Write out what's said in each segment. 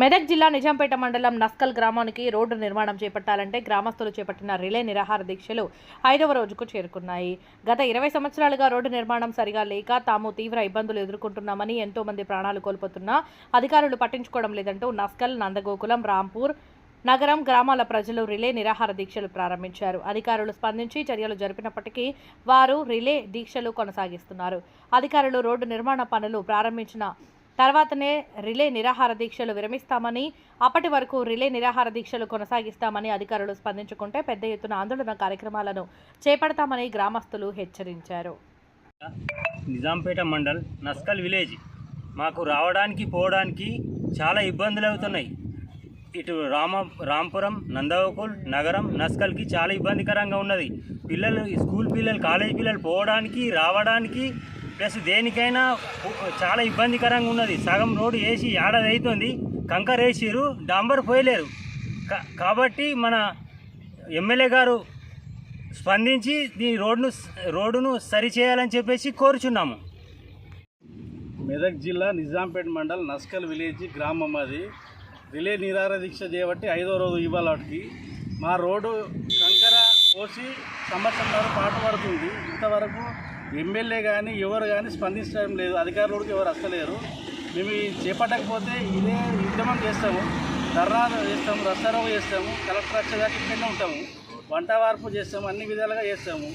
మెదక్ జిల్లా నిజాంపేట మండలం నస్కల్ గ్రామానికి రోడ్డు నిర్మాణం చేపట్టాలంటే గ్రామస్తులు చేపట్టిన రిలే నిరాహార దీక్షలు ఐదవ రోజుకు చేరుకున్నాయి. గత ఇరవై సంవత్సరాలుగా రోడ్డు నిర్మాణం సరిగా లేక తాము తీవ్ర ఇబ్బందులు ఎదుర్కొంటున్నామని ఎంతో మంది ప్రాణాలు కోల్పోతున్నా అధికారులు పట్టించుకోవడం లేదంటూ నస్కల్ నందగోకులం రాంపూర్ నగరం గ్రామాల ప్రజలు రిలే నిరాహార దీక్షలు ప్రారంభించారు. అధికారులు స్పందించి చర్యలు జరిపినప్పటికీ వారు రిలే దీక్షలు కొనసాగిస్తున్నారు. అధికారులు రోడ్డు నిర్మాణ పనులు ప్రారంభించిన తర్వాతనే రిలే నిరాహార దీక్షలు విరమిస్తామని అప్పటి వరకు రిలే నిరాహార దీక్షలు కొనసాగిస్తామని అధికారులు స్పందించుకుంటే పెద్ద ఎత్తున ఆందోళన కార్యక్రమాలను చేపడతామని గ్రామస్తులు హెచ్చరించారు. నిజాంపేట మండల్ నస్కల్ విలేజ్ మాకు రావడానికి పోవడానికి చాలా ఇబ్బందులు అవుతున్నాయి. ఇటు రామ రాంపురం నందవకుల్ నగరం నస్కల్కి చాలా ఇబ్బందికరంగా ఉన్నది. పిల్లలు స్కూల్ పిల్లలు కాలేజ్ పిల్లలు పోవడానికి రావడానికి ప్లస్ దేనికైనా చాలా ఇబ్బందికరంగా ఉన్నది. సగం రోడ్డు వేసి ఏడాది అవుతుంది కంకర వేసిరు డాంబర్ పోయలేరు. కాబట్టి మన ఎమ్మెల్యే గారు స్పందించి ఈ రోడ్డును రోడ్డును సరిచేయాలని చెప్పేసి కోరుచున్నాము. మెదక్ జిల్లా నిజాంపేట మండల్ నస్కల్ విలేజ్ గ్రామం అది. రిలే నిరార దీక్ష చేయబట్టి ఐదో రోజు ఇవాళకి మా రోడ్డు కంకర పోసి సంవత్సరం పాటు పడుతుంది ఇంతవరకు ఎమ్మెల్యే కానీ ఎవరు కానీ స్పందించడం లేదు. అధికారులకు ఎవరు వస్తలేరు మేము చేపట్టకపోతే ఇదే ఉద్యమం చేస్తాము. ధర్నాలు చేస్తాము రస్తారోగు చేస్తాము కలెక్టర్ వచ్చేదాకా ఇక్కడనే ఉంటాము. వంట వార్పు చేస్తాము అన్ని విధాలుగా చేస్తాము.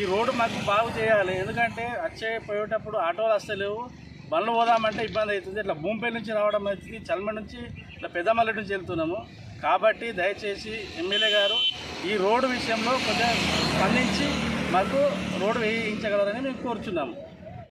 ఈ రోడ్డు మాకు బాగు చేయాలి. ఎందుకంటే వచ్చే పోయేటప్పుడు ఆటోలు వస్తలేవు బండ్లు పోదామంటే ఇబ్బంది అవుతుంది. ఇట్లా భూమిపై నుంచి రావడం అవుతుంది. చల్మ నుంచి ఇట్లా పెద్దమల్లి నుంచి వెళ్తున్నాము. కాబట్టి దయచేసి ఎమ్మెల్యే గారు ఈ రోడ్డు విషయంలో కొంచెం స్పందించి మాకు రోడ్డు వేయించగలరని మేము కోరుచున్నాము.